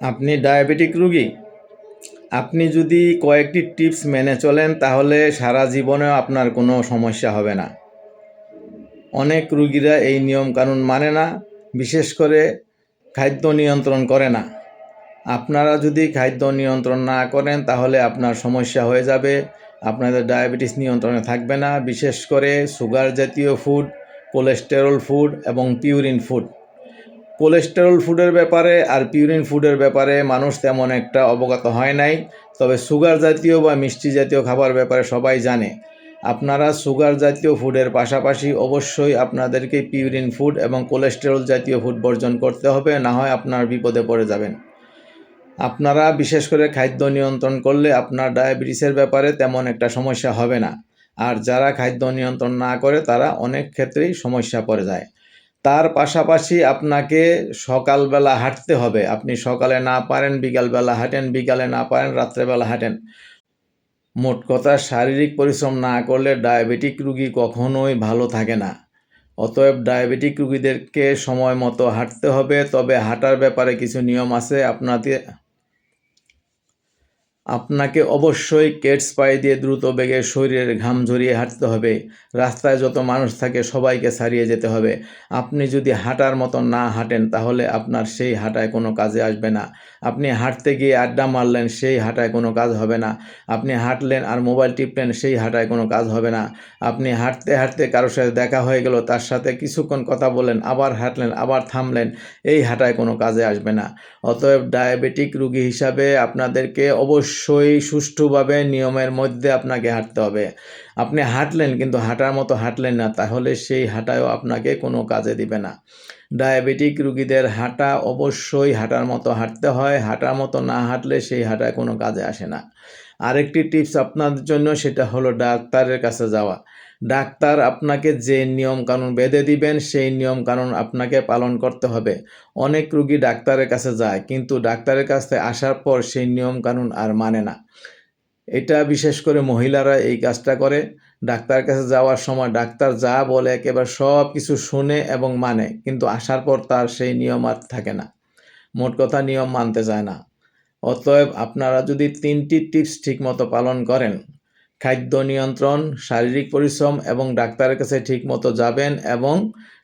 আপনি ডায়াবেটিক রুগী, আপনি যদি কয়েকটি টিপস মেনে চলেন, তাহলে সারা জীবনেও আপনার কোনো সমস্যা হবে না। অনেক রুগীরা এই নিয়মকানুন মানে না, বিশেষ করে খাদ্য নিয়ন্ত্রণ করে না। আপনারা যদি খাদ্য নিয়ন্ত্রণ না করেন, তাহলে আপনার সমস্যা হয়ে যাবে। আপনাদের ডায়াবেটিস নিয়ন্ত্রণে থাকবে না, বিশেষ করে সুগার জাতীয় ফুড কোলেস্টেরল ফুড এবং পিউরিন ফুড কোলেস্টেরল ফুডের ব্যাপারে আর পিউরিন ফুডের ব্যাপারে মানুষ তেমন একটা অবগত হয় নাই। তবে সুগার জাতীয় বা মিষ্টি জাতীয় খাবার ব্যাপারে সবাই জানে। আপনারা সুগার জাতীয় ফুডের পাশাপাশি অবশ্যই আপনাদেরকে পিউরিন ফুড এবং কোলেস্টেরল জাতীয় ফুড বর্জন করতে হবে, না হয় আপনার বিপদে পড়ে যাবেন। আপনারা বিশেষ করে খাদ্য নিয়ন্ত্রণ করলে আপনার ডায়াবেটিসের ব্যাপারে তেমন একটা সমস্যা হবে না। আর যারা খাদ্য নিয়ন্ত্রণ না করে, তারা অনেক ক্ষেত্রেই সমস্যা পড়ে যায়। তার পাশাপাশি আপনাকে সকালবেলা হাঁটতে হবে। আপনি সকালে না পারেন, বিকালবেলা হাঁটেন, বিকালে না পারেন, রাত্রেবেলা হাঁটেন। মোট কথা, শারীরিক পরিশ্রম না করলে ডায়াবেটিক রুগী কখনোই ভালো থাকে না। অতএব ডায়াবেটিক রুগীদেরকে সময় মতো হাঁটতে হবে, তবে হাঁটার ব্যাপারে কিছু নিয়ম আছে। আপনাদের আপনাকে অবশ্যই কেটস পায়ে দিয়ে দ্রুত বেগে শরীরের ঘাম ঝরিয়ে হাঁটতে হবে। রাস্তায় যত মানুষ থাকে, সবাইকে ছাড়িয়ে যেতে হবে। আপনি যদি হাঁটার মতো না হাঁটেন, তাহলে আপনার সেই হাঁটায় কোনো কাজে আসবে না। আপনি হাঁটতে গিয়ে আড্ডা মারলেন, সেই হাঁটায় কোনো কাজ হবে না। আপনি হাঁটলেন আর মোবাইল টিপলেন, সেই হাঁটায় কোনো কাজ হবে না। আপনি হাঁটতে হাঁটতে কারোর সাথে দেখা হয়ে গেল, তার সাথে কিছুক্ষণ কথা বললেন, আবার হাঁটলেন, আবার থামলেন, এই হাঁটায় কোনো কাজে আসবে না। অতএব ডায়াবেটিক রুগী হিসাবে আপনাদেরকে অবশ্যই সুষ্ঠুভাবে নিয়মের মধ্যে আপনাকে হাঁটতে হবে। আপনি হাঁটলেন কিন্তু হাঁটার মতো হাঁটলেন না, তাহলে সেই হাঁটায়ও আপনাকে কোনো কাজে দিবে না। ডায়াবেটিক রুগীদের হাঁটা অবশ্যই হাঁটার মতো হাঁটতে হয়। হাঁটার মতো না হাঁটলে সেই হাঁটায় কোনো কাজে আসে না। আরেকটি টিপস আপনাদের জন্য, সেটা হলো ডাক্তারের কাছে যাওয়া। ডাক্তার আপনাকে যে নিয়ম কানুন বেঁধে দিবেন, সেই নিয়ম কানুন আপনাকে পালন করতে হবে। অনেক রুগী ডাক্তারের কাছে যায়, কিন্তু ডাক্তারের কাছে আসার পর সেই নিয়ম কানুন আর মানে না। এটা বিশেষ করে মহিলারা এই কাজটা করে। ডাক্তার কাছে যাওয়ার সময় ডাক্তার যা বলে একেবারে সব কিছু শুনে এবং মানে কিন্তু আসার পর তার সেই নিয়ম আর থাকে না। মোট কথা নিয়ম মানতে চায় না। অতএব আপনারা যদি তিনটি টিপস ঠিকমতো পালন করেন, খাদ্য নিয়ন্ত্রণ, শারীরিক পরিশ্রম এবং ডাক্তারের কাছে ঠিকমতো যাবেন এবং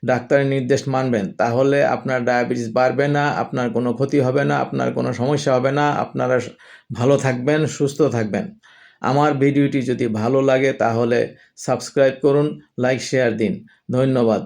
ডাক্তারের নির্দেশ মানবেন, তাহলে আপনার ডায়াবেটিস বাড়বে না, আপনার কোনো ক্ষতি হবে না, আপনার কোনো সমস্যা হবে না, আপনারা ভালো থাকবেন, সুস্থ থাকবেন। আমার ভিডিওটি যদি ভালো লাগে তাহলে সাবস্ক্রাইব করুন লাইক শেয়ার দিন। ধন্যবাদ।